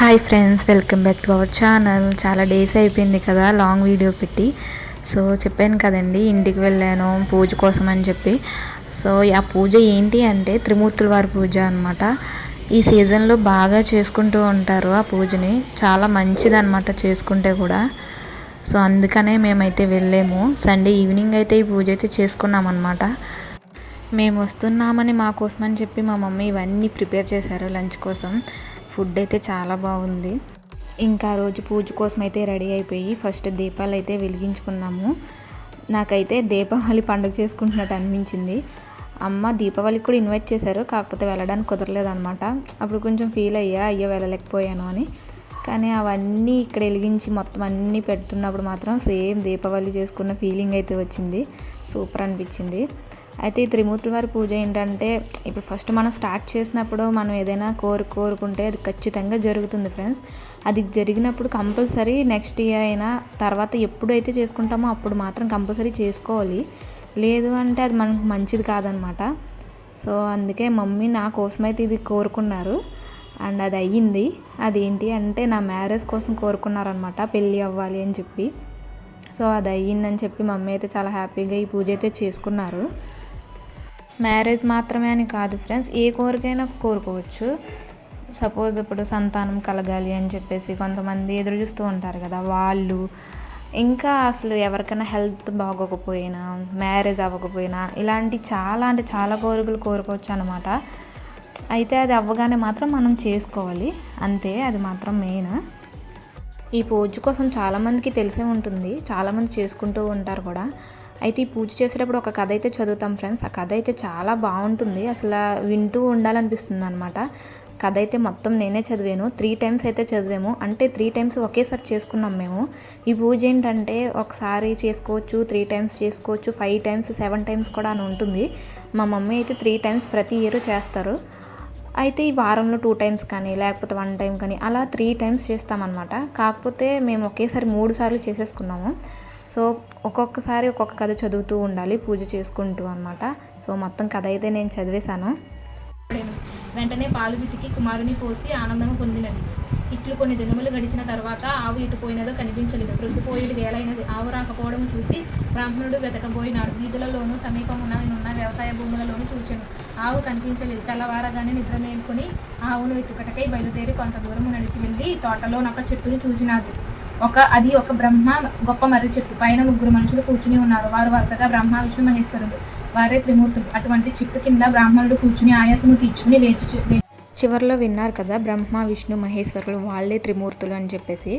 Hi friends welcome back to our channel చాలా days అయిపోయింది కదా లాంగ్ వీడియో పెట్టి. సో చెప్పాను కదండి ఇంటికి వెళ్ళాను పూజ కోసం అని చెప్పి. సో ఆ పూజ ఏంటి అంటే త్రిమూర్తుల వారి పూజ అనమాట ఈ సీజన్లో బాగా చేసుకుంటూ ఉంటారు ఆ పూజని. చాలా మంచిదన్నమాట చేసుకుంటే కూడా. సో అందుకనే మేమైతే వెళ్ళాము. సండే ఈవినింగ్ అయితే ఈ పూజ అయితే చేసుకున్నాం అనమాట మేము వస్తున్నామని మా కోసమని అని చెప్పి మా మమ్మీ ఇవన్నీ ప్రిపేర్ చేశారు లంచ్ కోసం. ఫుడ్ అయితే చాలా బాగుంది. ఇంకా రోజు పూజ కోసం అయితే రెడీ అయిపోయి ఫస్ట్ దీపాలు అయితే వెలిగించుకున్నాము. నాకైతే దీపావళి పండుగ చేసుకుంటున్నట్టు అనిపించింది. అమ్మ దీపావళికి కూడా ఇన్వైట్ చేశారు కాకపోతే వెళ్ళడానికి కుదరలేదనమాట అప్పుడు కొంచెం ఫీల్ అయ్యా అయ్యో వెళ్ళలేకపోయాను అని. కానీ అవన్నీ ఇక్కడ వెలిగించి మొత్తం అన్నీ పెడుతున్నప్పుడు మాత్రం సేమ్ దీపావళి చేసుకున్న ఫీలింగ్ అయితే వచ్చింది. సూపర్ అనిపించింది. అయితే ఈ త్రిమూర్తుల వారి పూజ ఏంటంటే ఇప్పుడు ఫస్ట్ మనం స్టార్ట్ చేసినప్పుడు మనం ఏదైనా కోరు కోరుకుంటే అది ఖచ్చితంగా జరుగుతుంది ఫ్రెండ్స్ అది జరిగినప్పుడు కంపల్సరీ నెక్స్ట్ ఇయర్ అయినా తర్వాత ఎప్పుడైతే చేసుకుంటామో అప్పుడు మాత్రం కంపల్సరీ చేసుకోవాలి. లేదు అంటే అది మనకు మంచిది కాదనమాట. సో అందుకే మమ్మీ నా కోసమైతే ఇది కోరుకున్నారు. అండ్ అది అయ్యింది. అదేంటి అంటే నా మ్యారేజ్ కోసం కోరుకున్నారనమాట. పెళ్ళి అవ్వాలి అని చెప్పి. సో అది అయ్యిందని చెప్పి మమ్మీ అయితే చాలా హ్యాపీగా ఈ పూజ అయితే చేసుకున్నారు. మ్యారేజ్ మాత్రమే అని కాదు ఫ్రెండ్స్ ఏ కోరికైనా కోరుకోవచ్చు. సపోజ్ ఇప్పుడు సంతానం కలగాలి అని చెప్పేసి కొంతమంది ఎదురు చూస్తూ ఉంటారు కదా వాళ్ళు ఇంకా అసలు ఎవరికైనా హెల్త్ బాగోకపోయినా మ్యారేజ్ అవ్వకపోయినా ఇలాంటి చాలా అంటే చాలా కోరికలు కోరుకోవచ్చు అనమాట అయితే అది అవ్వగానే మాత్రం మనం చేసుకోవాలి. అంతే అది మాత్రం మెయిన్. ఈ పూజ కోసం చాలామందికి తెలిసే ఉంటుంది చాలామంది చేసుకుంటూ ఉంటారు కూడా. అయితే ఈ పూజ చేసేటప్పుడు ఒక కథ అయితే చదువుతాం ఫ్రెండ్స్. ఆ కథ అయితే చాలా బాగుంటుంది. అసలు వింటూ ఉండాలనిపిస్తుంది అనమాట కథ అయితే మొత్తం నేనే చదివాను. త్రీ టైమ్స్ అయితే చదివాము. అంటే త్రీ టైమ్స్ ఒకేసారి చేసుకున్నాం మేము. ఈ పూజ ఏంటంటే ఒకసారి చేసుకోవచ్చు త్రీ టైమ్స్ చేసుకోవచ్చు ఫైవ్ టైమ్స్ సెవెన్ టైమ్స్ కూడా అని ఉంటుంది. మా మమ్మీ అయితే త్రీ టైమ్స్ ప్రతి ఇయర్ చేస్తారు. అయితే ఈ వారంలో టూ టైమ్స్ కానీ లేకపోతే వన్ టైం కానీ అలా త్రీ టైమ్స్ చేస్తామన్నమాట. కాకపోతే మేము ఒకేసారి మూడు సార్లు చేసేసుకున్నాము. సో ఒక్కొక్కసారి ఒక్కొక్క కథ చదువుతూ ఉండాలి పూజ చేసుకుంటూ అనమాట సో మొత్తం కథ అయితే నేను చదివేశాను. వెంటనే పాలు వితికి కుమారుని పోసి ఆనందం పొందినది. ఇట్లు కొన్ని దినములు గడిచిన తర్వాత ఆవు ఇటు పోయినదో కనిపించలేదు. ప్రొద్దుపోయేది వేలైనది. ఆవు రాకపోవడం చూసి బ్రాహ్మణుడు వెతకబోయినాడు. వీధులలోనూ సమీపమున ఉన్న వ్యవసాయ భూములలోనూ చూచాను. ఆవు కనిపించలేదు. తెల్లవారగానే నిద్ర మేల్కొని ఆవును ఇటుకటకై బయలుదేరి కొంత దూరము నడిచి వెళ్ళి తోటలో నొక చెట్టును చూసినాది. ఒక అది ఒక బ్రహ్మ గొప్ప మర్రి చెట్టు. పైన ముగ్గురు మనుషులు కూర్చుని ఉన్నారు. వారు వరుసగా బ్రహ్మ విష్ణు మహేశ్వరుడు. వారే త్రిమూర్తులు. అటువంటి చెట్టు కింద బ్రాహ్మణుడు కూర్చుని ఆయాసము తీర్చుకుని లేచి చివరిలో విన్నారు కదా బ్రహ్మ విష్ణు మహేశ్వరులు వాళ్ళే త్రిమూర్తులు అని చెప్పేసి.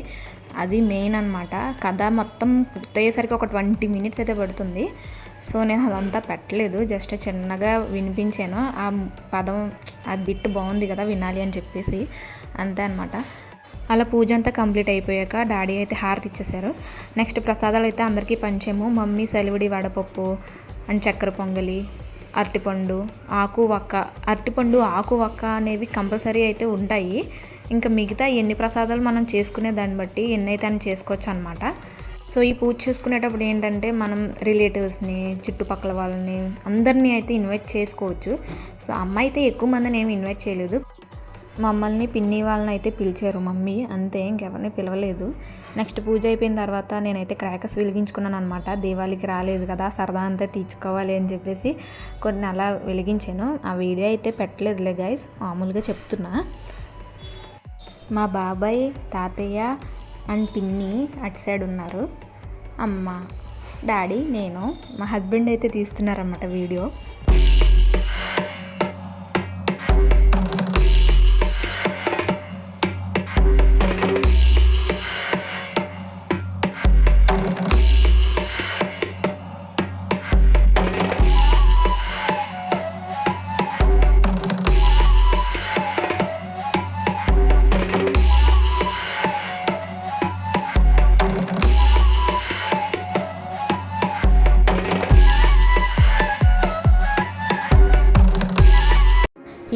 అది మెయిన్ అనమాట కథ మొత్తం పూర్తయ్యేసరికి ఒక ట్వంటీ మినిట్స్ అయితే పడుతుంది. సో నేను అదంతా పెట్టలేదు. జస్ట్ చిన్నగా వినిపించాను. ఆ పదం ఆ బిట్ బాగుంది కదా వినాలి అని చెప్పేసి. అంతే అనమాట అలా పూజ అంతా కంప్లీట్ అయిపోయాక డాడీ అయితే హారతి ఇచ్చేసారు నెక్స్ట్ ప్రసాదాలు అయితే అందరికీ పంచాము. మమ్మీ సెలవుడి వడపప్పు అండ్ చక్కెర పొంగలి అరటిపండు ఆకు వక్క. అరటిపండు ఆకు వక్క అనేవి కంపల్సరీ అయితే ఉంటాయి. ఇంకా మిగతా ఎన్ని ప్రసాదాలు మనం చేసుకునే దాన్ని బట్టి ఎన్నైతే అని చేసుకోవచ్చు అనమాట సో ఈ పూజ చేసుకునేటప్పుడు ఏంటంటే మనం రిలేటివ్స్ని చుట్టుపక్కల వాళ్ళని అందరినీ అయితే ఇన్వైట్ చేసుకోవచ్చు. సో అమ్మ అయితే ఎక్కువ మందిని ఏమి ఇన్వైట్ చేయలేదు. మమ్మల్ని పిన్ని వాళ్ళని అయితే పిలిచారు మమ్మీ అంతే ఇంకెవరిని పిలవలేదు. నెక్స్ట్ పూజ అయిపోయిన తర్వాత నేనైతే క్రాకర్స్ వెలిగించుకున్నాను అనమాట దీవాళికి రాలేదు కదా సరదా అంతా తీర్చుకోవాలి అని చెప్పేసి కొన్ని అలా వెలిగించాను. ఆ వీడియో అయితే పెట్టలేదులే గైస్ మామూలుగా చెప్తున్నా. మా బాబాయ్ తాతయ్య అండ్ పిన్ని అటు సైడ్ ఉన్నారు. అమ్మ డాడీ నేను మా హస్బెండ్ అయితే తీస్తున్నారన్నమాట వీడియో.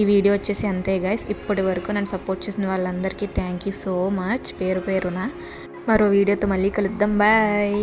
ఈ వీడియో వచ్చేసి అంతే గైస్ ఇప్పటి వరకు నన్ను సపోర్ట్ చేసిన వాళ్ళందరికీ థ్యాంక్ యూ సో మచ్ పేరు పేరున మరో వీడియోతో మళ్ళీ కలుద్దాం. బాయ్